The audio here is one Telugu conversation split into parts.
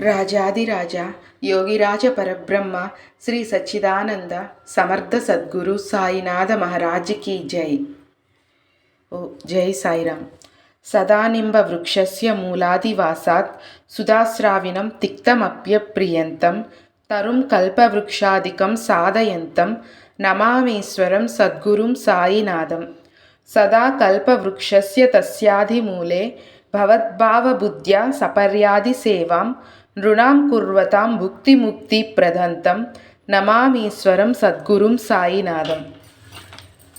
రాజాదిరాజ యోగిరాజ పరబ్రహ్మ శ్రీ సచ్చిదానంద సమర్థ సద్గురు సాయినాథ మహారాజ్కి జై. ఓ జై సాయిరామ్ సదానింబ వృక్షస్య మూలాదివాసాత్ సుధాస్రావినం తిక్తమప్యప్రియంతం తరుం కల్పవృక్షాదికం సాధయంతం నమామీశ్వరం సద్గురుం సాయినాథం. సదా కల్పవృక్షస్య తస్యాధిమూలే భవద్భావబుద్ధ్యా సపర్యాది సేవాం నృణాం కుర్వతాం భుక్తిముక్తి ప్రదంతం నమామీశ్వరం సద్గురుం సాయినాథం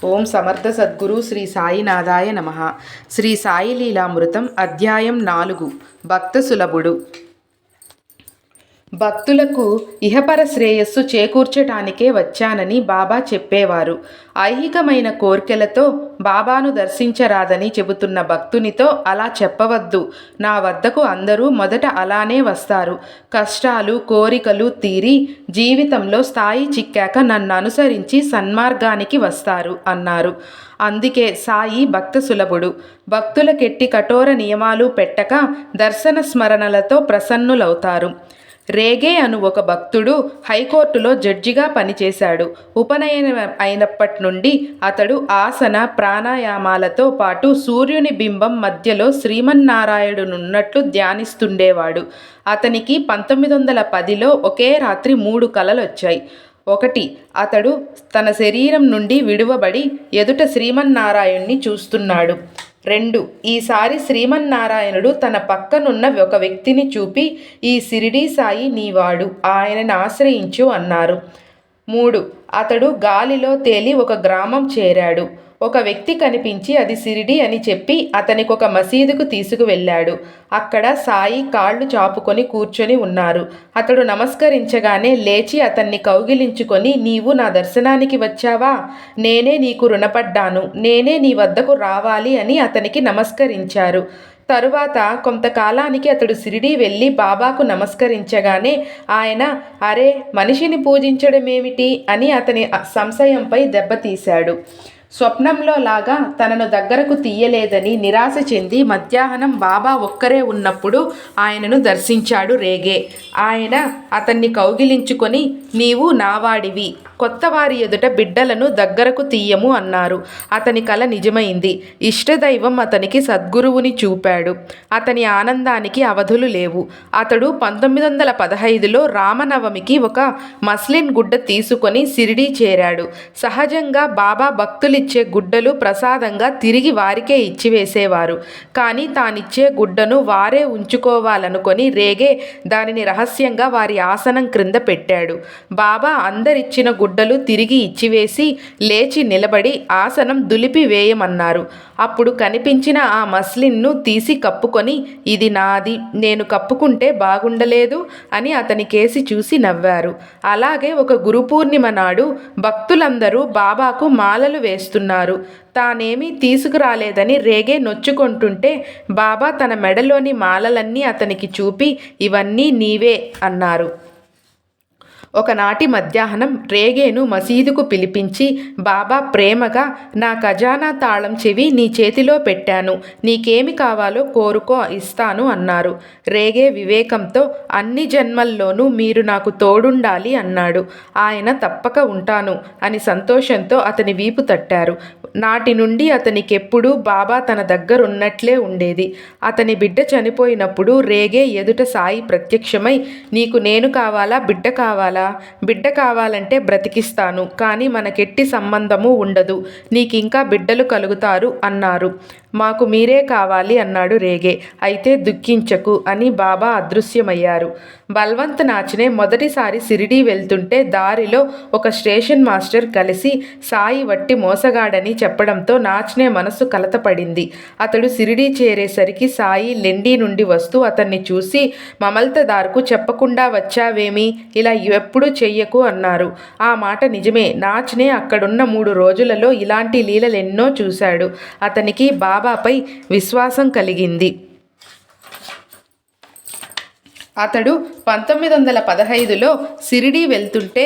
ఓం సమర్థ సద్గురు శ్రీ సాయినాథాయ నమ శ్రీ సాయిలీలామృతం అధ్యాయం నాలుగు భక్త సులభుడు భక్తులకు ఇహపర శ్రేయస్సు చేకూర్చటానికే వచ్చానని బాబా చెప్పేవారు. ఐహికమైన కోర్కెలతో బాబాను దర్శించరాదని చెబుతున్న భక్తునితో అలా చెప్పవద్దు. నా వద్దకు అందరూ మొదట అలానే వస్తారు. కష్టాలు కోరికలు తీరి జీవితంలో స్థాయి చిక్కాక నన్ను అనుసరించి సన్మార్గానికి వస్తారు అన్నారు. అందుకే సాయి భక్త సులభుడు. భక్తులకెట్టి కఠోర నియమాలు పెట్టక దర్శన స్మరణలతో ప్రసన్నులవుతారు. రేగే అను ఒక భక్తుడు హైకోర్టులో జడ్జిగా పనిచేశాడు. ఉపనయన అయినప్పటి నుండి అతడు ఆసన ప్రాణాయామాలతో పాటు సూర్యుని బింబం మధ్యలో శ్రీమన్నారాయణునున్నట్లు ధ్యానిస్తుండేవాడు. అతనికి పంతొమ్మిది వందల పదిలో ఒకే రాత్రి మూడు కలలు వచ్చాయి ఒకటి అతడు తన శరీరం నుండి విడువబడి ఎదుట శ్రీమన్నారాయణ్ణి చూస్తున్నాడు. రెండు ఈసారి శ్రీమన్నారాయణుడు తన పక్కనున్న ఒక వ్యక్తిని చూపి ఈ సిరిడీ సాయి నీవాడు ఆయనను ఆశ్రయించు అన్నారు. మూడు అతడు గాలిలో తేలి ఒక గ్రామం చేరాడు. ఒక వ్యక్తి కనిపించి అది సిరిడి అని చెప్పి అతనికి ఒక మసీదుకు తీసుకువెళ్ళాడు. అక్కడ సాయి కాళ్ళు చాపుకొని కూర్చొని ఉన్నారు. అతడు నమస్కరించగానే లేచి అతన్ని కౌగిలించుకొని నీవు నా దర్శనానికి వచ్చావా? నేనే నీకు రుణపడ్డాను. నేనే నీ వద్దకు రావాలి అని అతనికి నమస్కరించారు. తరువాత కొంతకాలానికి అతడు సిరిడి వెళ్ళి బాబాకు నమస్కరించగానే ఆయన అరే మనిషిని పూజించడమేమిటి? అని అతని సంశయంపై దెబ్బతీశాడు. స్వప్నంలో లాగా తనను దగ్గరకు తీయలేదని నిరాశ చెంది మధ్యాహ్నం బాబా ఒక్కరే ఉన్నప్పుడు ఆయనను దర్శించాడు రేగే. ఆయన అతన్ని కౌగిలించుకొని నీవు నావాడివి. కొత్త వారి ఎదుట బిడ్డలను దగ్గరకు తీయము అన్నారు. అతని కల నిజమైంది. ఇష్టదైవం అతనికి సద్గురువుని చూపాడు. అతని ఆనందానికి అవధులు లేవు. అతడు పంతొమ్మిది వందల పదహైదులో రామనవమికి ఒక మస్లిన్ గుడ్డ తీసుకొని సిరిడి చేరాడు. సహజంగా బాబా తానిచ్చే గుడ్డలు ప్రసాదంగా తిరిగి వారికే ఇచ్చివేసేవారు కానీ తానిచ్చే గుడ్డను వారే ఉంచుకోవాలనుకొని రేగే దానిని రహస్యంగా వారి ఆసనం క్రింద పెట్టాడు. బాబా అందరిచ్చిన గుడ్డలు తిరిగి ఇచ్చివేసి లేచి నిలబడి ఆసనం దులిపి వేయమన్నారు. అప్పుడు కనిపించిన ఆ మస్లిన్ను తీసి కప్పుకొని ఇది నాది నేను కప్పుకుంటే బాగుండలేదు అని అతని కేసి చూసి నవ్వారు. అలాగే ఒక గురు పూర్ణిమ నాడు భక్తులందరూ బాబాకు మాలలు వేస్తున్నారు. తానేమీ తీసుకురాలేదని రేగే నొచ్చుకుంటుంటే బాబా తన మెడలోని మాలలన్నీ అతనికి చూపి ఇవన్నీ నీవే అన్నారు. ఒకనాటి మధ్యాహ్నం రేగేను మసీదుకు పిలిపించి బాబా ప్రేమగా నా ఖజానా తాళం చెవి నీ చేతిలో పెట్టాను. నీకేమి కావాలో కోరుకో ఇస్తాను అన్నారు. రేగే వివేకంతో అన్ని జన్మల్లోనూ మీరు నాకు తోడుండాలి అన్నాడు. ఆయన తప్పక ఉంటాను అని సంతోషంతో అతని వీపు తట్టారు. నాటి నుండి అతనికెప్పుడూ బాబా తన దగ్గరున్నట్లే ఉండేది. అతని బిడ్డ చనిపోయినప్పుడు రేగే ఎదుట సాయి ప్రత్యక్షమై నీకు నేను కావాలా? బిడ్డ కావాలా? బిడ్డ కావాలంటే బ్రతికిస్తాను కానీ మనకెట్టి సంబంధము ఉండదు నీకింకా బిడ్డలు కలుగుతారు అన్నారు. మాకు మీరే కావాలి అన్నాడు రేగే. అయితే దుఃఖించకు అని బాబా అదృశ్యమయ్యారు. బల్వంత్ నాచ్నే మొదటిసారి సిరిడి వెళ్తుంటే దారిలో ఒక స్టేషన్ మాస్టర్ కలిసి సాయి వట్టి మోసగాడని చెప్పడంతో నాచ్నే మనసు కలతపడింది. అతడు సిరిడి చేరేసరికి సాయి లెండి నుండి వస్తూ అతన్ని చూసి మమల్తదార్కు చెప్పకుండా వచ్చావేమి? ఇలా ఎప్పుడు చెయ్యకు అన్నారు. ఆ మాట నిజమే. నాచ్నే అక్కడున్న మూడు రోజులలో ఇలాంటి లీలలెన్నో చూశాడు. అతనికి బాబాపై విశ్వాసం కలిగింది. అతడు పంతొమ్మిది వందల పదహైదులో సిరిడి వెళ్తుంటే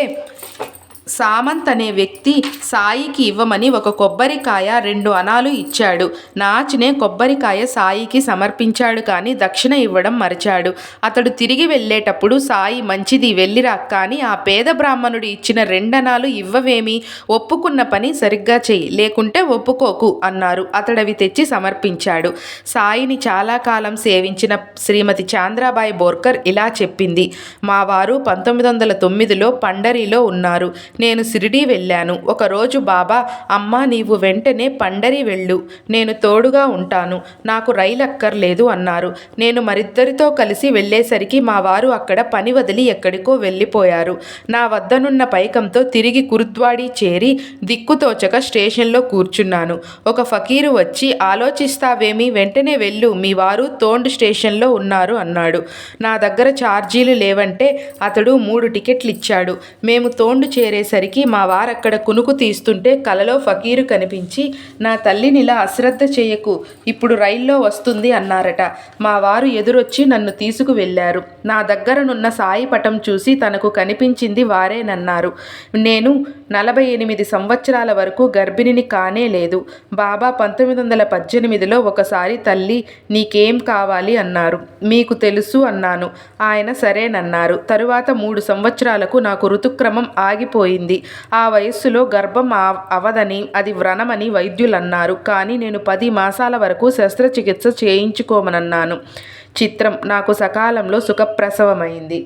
సామంత్ అనే వ్యక్తి సాయికి ఇవ్వమని ఒక కొబ్బరికాయ రెండు అనాలు ఇచ్చాడు. నాచ్నే కొబ్బరికాయ సాయికి సమర్పించాడు కానీ దక్షిణ ఇవ్వడం మరిచాడు. అతడు తిరిగి వెళ్ళేటప్పుడు సాయి మంచిది వెళ్ళిరా కానీ ఆ పేద బ్రాహ్మణుడు ఇచ్చిన రెండనాలు ఇవ్వవేమి? ఒప్పుకున్న పని సరిగ్గా చెయ్యి లేకుంటే ఒప్పుకోకు అన్నారు. అతడవి తెచ్చి సమర్పించాడు. సాయిని చాలా కాలం సేవించిన శ్రీమతి చాంద్రాబాయి బోర్కర్ ఇలా చెప్పింది. మా వారు పంతొమ్మిది వందల తొమ్మిదిలో పండరిలో ఉన్నారు. నేను సిరిడి వెళ్ళాను. ఒకరోజు బాబా అమ్మ నీవు వెంటనే పండరి వెళ్ళు. నేను తోడుగా ఉంటాను. నాకు రైలు అక్కర్లేదు అన్నారు. నేను మరిద్దరితో కలిసి వెళ్ళేసరికి మా వారు అక్కడ పని వదిలి ఎక్కడికో వెళ్ళిపోయారు. నా వద్దనున్న పైకంతో తిరిగి కురుద్వాడి చేరి దిక్కుతోచక స్టేషన్లో కూర్చున్నాను. ఒక ఫకీరు వచ్చి ఆలోచిస్తావేమి? వెంటనే వెళ్ళు. మీ వారు తోండ్ స్టేషన్లో ఉన్నారు అన్నాడు. నా దగ్గర ఛార్జీలు లేవంటే అతడు మూడు టికెట్లు ఇచ్చాడు మేము తోండు చేరేసరికి మా వారక్కడ కునుకు తీస్తుంటే కలలో ఫకీరు కనిపించి నా తల్లినిలా అశ్రద్ధ చేయకు ఇప్పుడు రైల్లో వస్తుంది అన్నారట. మా వారు ఎదురొచ్చి నన్ను తీసుకు వెళ్ళారు. నా దగ్గరనున్న సాయి పటం చూసి తనకు కనిపించింది వారేనన్నారు. నేను నలభై ఎనిమిది సంవత్సరాల వరకు గర్భిణిని కానే లేదు. బాబా పంతొమ్మిది వందల పద్దెనిమిదిలో ఒకసారి తల్లి నీకేం కావాలి అన్నారు. మీకు తెలుసు అన్నాను. ఆయన సరేనన్నారు. తరువాత మూడు సంవత్సరాలకు నాకు ఋతుక్రమం ఆగిపోయింది ఆ వయస్సులో గర్భం అవదని అది వ్రణమని వైద్యులన్నారు. కానీ నేను పది మాసాల వరకు శస్త్రచికిత్స చేయించుకోమనన్నాను. చిత్రం నాకు సకాలంలో సుఖప్రసవమైంది.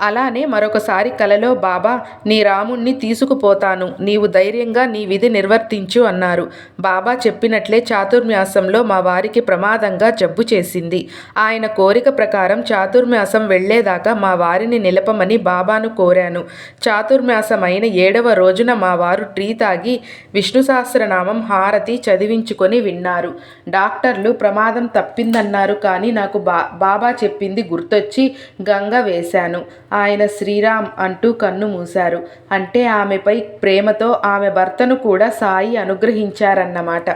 అలానే మరొకసారి కలలో బాబా నీ రాముణ్ణి తీసుకుపోతాను. నీవు ధైర్యంగా నీ విధి నిర్వర్తించు అన్నారు. బాబా చెప్పినట్లే చాతుర్మాసంలో మా వారికి ప్రమాదంగా జబ్బు చేసింది. ఆయన కోరిక ప్రకారం చాతుర్మాసం వెళ్ళేదాకా మా వారిని నిలపమని బాబాను కోరాను. చాతుర్మాసం అయిన ఏడవ రోజున మా వారు ట్రీ తాగి విష్ణు సహస్రనామం హారతి చదివించుకొని విన్నారు. డాక్టర్లు ప్రమాదం తప్పిందన్నారు కానీ నాకు బా బాబా చెప్పింది గుర్తొచ్చి గంగ వేశాను. ఆయన శ్రీరామ్ అంటూ కన్ను మూశారు. అంటే ఆమెపై ప్రేమతో ఆమె భర్తను కూడా సాయి అనుగ్రహించారన్నమాట.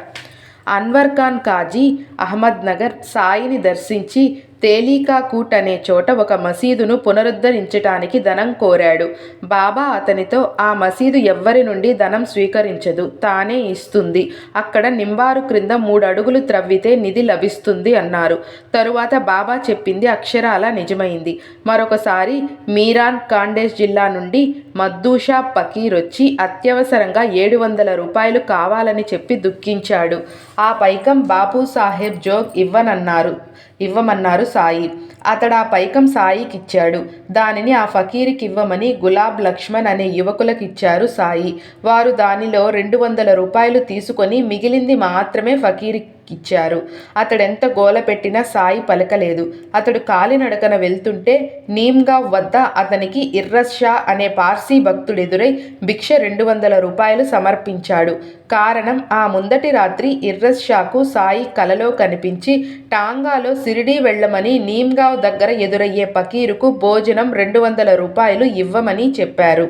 అన్వర్ ఖాన్ కాజీ అహ్మద్ నగర్ సాయిని దర్శించి తేలీకాకూట్ అనే చోట ఒక మసీదును పునరుద్ధరించటానికి ధనం కోరాడు. బాబా అతనితో ఆ మసీదు ఎవ్వరి నుండి ధనం స్వీకరించదు తానే ఇస్తుంది. అక్కడ నింబారు క్రింద మూడు అడుగులు త్రవ్వితే నిధి లభిస్తుంది అన్నారు. తరువాత బాబా చెప్పింది అక్షరాల నిజమైంది. మరొకసారి మీరాన్ కాండేజ్ జిల్లా నుండి మద్దూషా పకీర్ వచ్చి అత్యవసరంగా ఏడు వందల రూపాయలు కావాలని చెప్పి దుఃఖించాడు. ఆ పైకం బాపు సాహెబ్ జోగ్ ఇవ్వనన్నారు. ఇవ్వమన్నారు సాయి. అతడు ఆ పైకం సాయికి ఇచ్చాడు దానిని ఆ ఫకీరికి ఇవ్వమని గులాబ్ లక్ష్మణ్ అనే యువకులకు ఇచ్చారు సాయి. వారు దానిలో రెండు వందల రూపాయలు తీసుకొని మిగిలింది మాత్రమే ఫకీరికి ఇచ్చారు. అతడెంత గోల పెట్టినా సాయి పలకలేదు. అతడు కాలినడకన వెళ్తుంటే నీమ్గావ్ వద్ద అతనికి ఇర్రస్ షా అనే పార్సీ భక్తుడెదురై భిక్ష రెండు వందల రూపాయలు సమర్పించాడు. కారణం ఆ ముందటి రాత్రి ఇర్రస్ షాకు సాయి కలలో కనిపించి టాంగాలో సిరిడి వెళ్ళమని నీమ్గావ్ దగ్గర ఎదురయ్యే పకీరుకు భోజనం రెండు వందల రూపాయలు ఇవ్వమని చెప్పారు.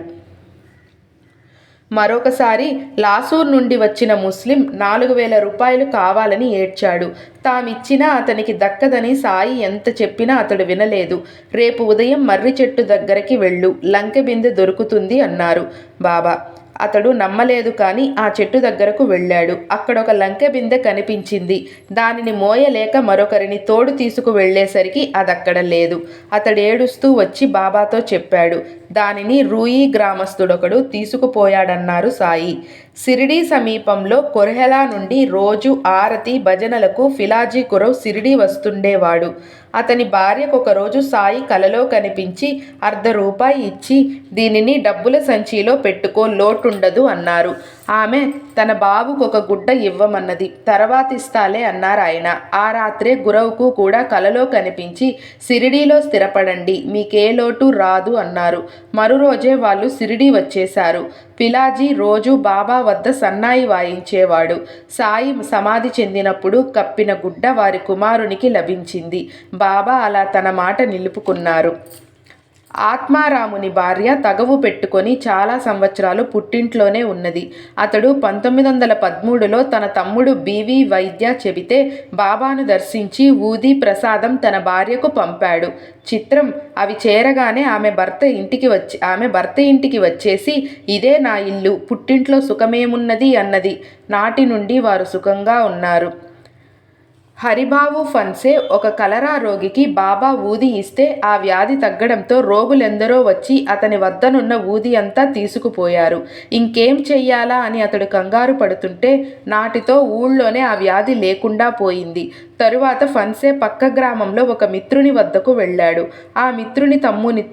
మరొకసారి లాసూర్ నుండి వచ్చిన ముస్లిం నాలుగు వేల రూపాయలు కావాలని ఏడ్చాడు. తామిచ్చినా అతనికి దక్కదని సాయి ఎంత చెప్పినా అతడు వినలేదు. రేపు ఉదయం మర్రి చెట్టు దగ్గరికి వెళ్ళు లంకె బిందె దొరుకుతుంది అన్నారు. బాబా అతడు నమ్మలేదు కానీ ఆ చెట్టు దగ్గరకు వెళ్ళాడు. అక్కడ ఒక లంకె బిందె కనిపించింది. దానిని మోయలేక మరొకరిని తోడు తీసుకు వెళ్ళేసరికి అదక్కడ లేదు. అతడు ఏడుస్తూ వచ్చి బాబాతో చెప్పాడు. దానిని రూయి గ్రామస్తుడొకడు తీసుకుపోయాడన్నారు సాయి. సిరిడి సమీపంలో కొర్హెలా నుండి రోజు ఆరతి భజనలకు ఫిలాజీ కురవ్ సిరిడి వస్తుండేవాడు. అతని భార్యకు ఒకరోజు సాయి కలలో కనిపించి అర్ధ రూపాయి ఇచ్చి దీనిని డబ్బుల సంచిలో పెట్టుకో లోటుండదు అన్నారు. ఆమె తన బాబుకు ఒక గుడ్డ ఇవ్వమన్నది. తర్వాత ఇస్తాలే అన్నారు ఆయన. ఆ రాత్రే గురవుకు కూడా కలలో కనిపించి సిరిడీలో స్థిరపడండి మీకే లోటు రాదు అన్నారు. మరురోజే వాళ్ళు సిరిడి వచ్చేశారు. పిలాజీ రోజు బాబా వద్ద సన్నాయి వాయించేవాడు. సాయి సమాధి చెందినప్పుడు కప్పిన గుడ్డ వారి కుమారునికి లభించింది. బాబా అలా తన మాట నిలుపుకున్నారు. ఆత్మారాముని భార్య తగవు పెట్టుకొని చాలా సంవత్సరాలు పుట్టింట్లోనే ఉన్నది. అతడు పంతొమ్మిది వందల పదమూడులో తన తమ్ముడు బీవి వైద్య చెబితే బాబాను దర్శించి ఊది ప్రసాదం తన భార్యకు పంపాడు. చిత్రం అవి చేరగానే ఆమె భర్త ఇంటికి వచ్చి ఆమె భర్త ఇంటికి వచ్చేసి ఇదే నా ఇల్లు పుట్టింట్లో సుఖమేమున్నది? అన్నది. నాటి నుండి వారు సుఖంగా ఉన్నారు. హరిబాబు ఫన్సే ఒక కలరా రోగికి బాబా ఊది ఇస్తే ఆ వ్యాధి తగ్గడంతో రోగులెందరో వచ్చి అతని వద్దనున్న ఊది అంతా తీసుకుపోయారు. ఇంకేం చెయ్యాలా అని అతడు కంగారు పడుతుంటే నాటితో ఊళ్ళోనే ఆ వ్యాధి లేకుండా పోయింది. తరువాత ఫన్సే పక్క గ్రామంలో ఒక మిత్రుని వద్దకు వెళ్ళాడు. ఆ మిత్రుని తమ్ముని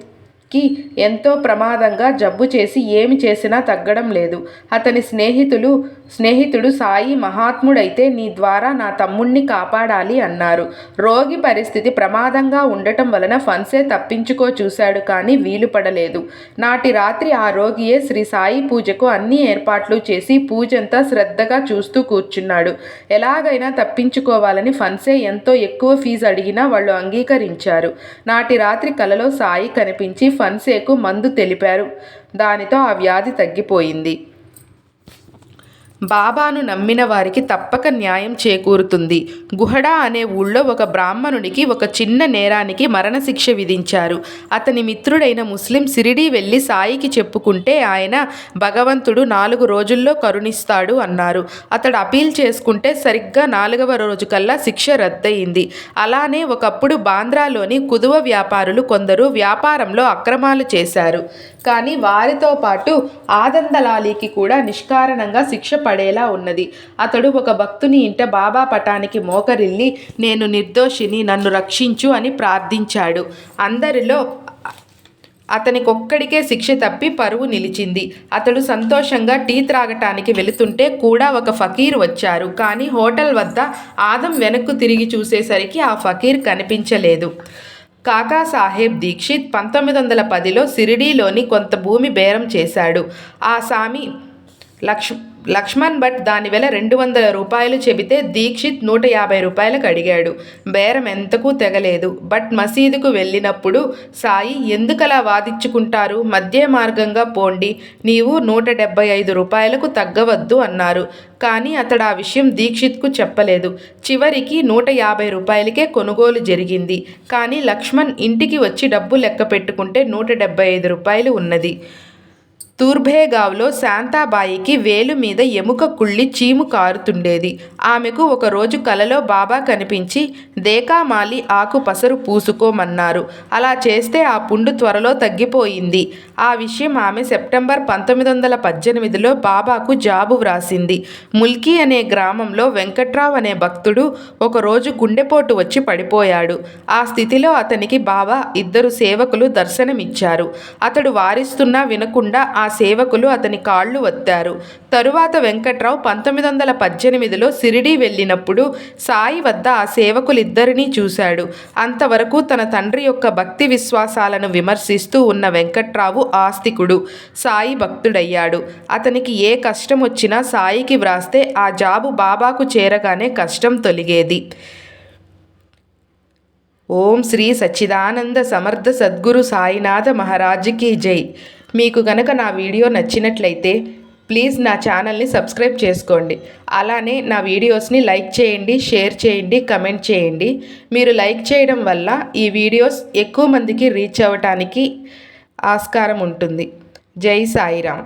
కి ఎంతో ప్రమాదంగా జబ్బు చేసి ఏమి చేసినా తగ్గడం లేదు. అతని స్నేహితులు స్నేహితుడు సాయి మహాత్ముడైతే నీ ద్వారా నా తమ్ముణ్ణి కాపాడాలి అన్నారు. రోగి పరిస్థితి ప్రమాదంగా ఉండటం వలన ఫన్సే తప్పించుకో చూశాడు కానీ వీలు పడలేదు. నాటి రాత్రి ఆ రోగియే శ్రీ సాయి పూజకు అన్ని ఏర్పాట్లు చేసి పూజంతా శ్రద్ధగా చూస్తూ కూర్చున్నాడు. ఎలాగైనా తప్పించుకోవాలని ఫన్సే ఎంతో ఎక్కువ ఫీజు అడిగినా వాళ్ళు అంగీకరించారు. నాటి రాత్రి కలలో సాయి కనిపించి ఫన్సేకు మందు తెలిపారు. దానితో ఆ వ్యాధి తగ్గిపోయింది. బాబాను నమ్మిన వారికి తప్పక న్యాయం చేకూరుతుంది. గుహడా అనే ఊళ్ళో ఒక బ్రాహ్మణునికి ఒక చిన్న నేరానికి మరణశిక్ష విధించారు. అతని మిత్రుడైన ముస్లిం సిరిడి వెళ్ళి సాయికి చెప్పుకుంటే ఆయన భగవంతుడు నాలుగు రోజుల్లో కరుణిస్తాడు అన్నారు. అతడు అపీల్ చేసుకుంటే సరిగ్గా నాలుగవ రోజు కల్లా శిక్ష రద్దయింది. అలానే ఒకప్పుడు బాంద్రాలోని కుదువ వ్యాపారులు కొందరు వ్యాపారంలో అక్రమాలు చేశారు. కానీ వారితో పాటు ఆదందలాలీకి కూడా నిష్కారణంగా శిక్ష పడేలా ఉన్నది. అతడు ఒక భక్తుని ఇంట బాబా పటానికి మోకరిల్లి నేను నిర్దోషిని నన్ను రక్షించు అని ప్రార్థించాడు. అందరిలో అతనికొక్కడికే శిక్ష తప్పి పరువు నిలిచింది. అతడు సంతోషంగా టీ త్రాగటానికి వెళుతుంటే కూడా ఒక ఫకీర్ వచ్చారు. కానీ హోటల్ వద్ద ఆదం వెనక్కు తిరిగి చూసేసరికి ఆ ఫకీర్ కనిపించలేదు. కాకాసాహెబ్ దీక్షిత్ పంతొమ్మిది వందల పదిలో సిరిడీలోని కొంత భూమి బేరం చేశాడు. ఆ సామి లక్ష్ లక్ష్మణ్ భట్ దాని వెల రెండు వందల రూపాయలు చెబితే దీక్షిత్ నూట యాభై రూపాయలకు అడిగాడు. బేరం ఎంతకు తెగలేదు. బట్ మసీదుకు వెళ్ళినప్పుడు సాయి ఎందుకలా వాదించుకుంటారు? మధ్య మార్గంగా పోండి. నీవు నూట డెబ్బై ఐదు రూపాయలకు తగ్గవద్దు అన్నారు. కానీ అతడు ఆ విషయం దీక్షిత్కు చెప్పలేదు. చివరికి నూట యాభై రూపాయలకే కొనుగోలు జరిగింది. కానీ లక్ష్మణ్ ఇంటికి వచ్చి డబ్బు లెక్క పెట్టుకుంటే నూట డెబ్బై ఐదు రూపాయలు ఉన్నది. తూర్భేగావ్లో శాంతాబాయికి వేలు మీద ఎముక కుళ్ళి చీము కారుతుండేది. ఆమెకు ఒకరోజు కలలో బాబా కనిపించి దేకామాలి ఆకు పసరు పూసుకోమన్నారు. అలా చేస్తే ఆ పుండు త్వరలో తగ్గిపోయింది ఆ విషయం ఆమె సెప్టెంబర్ పంతొమ్మిది వందల పద్దెనిమిదిలో బాబాకు జాబు వ్రాసింది. ముల్కీ అనే గ్రామంలో వెంకట్రావు అనే భక్తుడు ఒకరోజు గుండెపోటు వచ్చి పడిపోయాడు. ఆ స్థితిలో అతనికి బాబా ఇద్దరు సేవకులు దర్శనమిచ్చారు. అతడు వారిస్తున్నా వినకుండా ఆ సేవకులు అతని కాళ్ళు వత్తారు. తరువాత వెంకట్రావు పంతొమ్మిది వందల పద్దెనిమిదిలో సిరిడి వెళ్ళినప్పుడు సాయి వద్ద ఆ సేవకులిద్దరినీ చూశాడు. అంతవరకు తన తండ్రి యొక్క భక్తి విశ్వాసాలను విమర్శిస్తూ ఉన్న వెంకట్రావు ఆస్తికుడు సాయి భక్తుడయ్యాడు. అతనికి ఏ కష్టం వచ్చినా సాయికి వ్రాస్తే ఆ జాబు బాబాకు చేరగానే కష్టం తొలిగేది. ఓం శ్రీ సచ్చిదానంద సమర్థ సద్గురు సాయినాథ మహారాజుకి జై. మీకు గనక నా వీడియో నచ్చినట్లయితే ప్లీజ్ నా ఛానల్ని సబ్స్క్రైబ్ చేసుకోండి. అలానే నా వీడియోస్ని లైక్ చేయండి షేర్ చేయండి కమెంట్ చేయండి. మీరు లైక్ చేయడం వల్ల ఈ వీడియోస్ ఎక్కువ మందికి రీచ్ అవ్వటానికి ఆస్కారం ఉంటుంది. జై సాయిరామ్.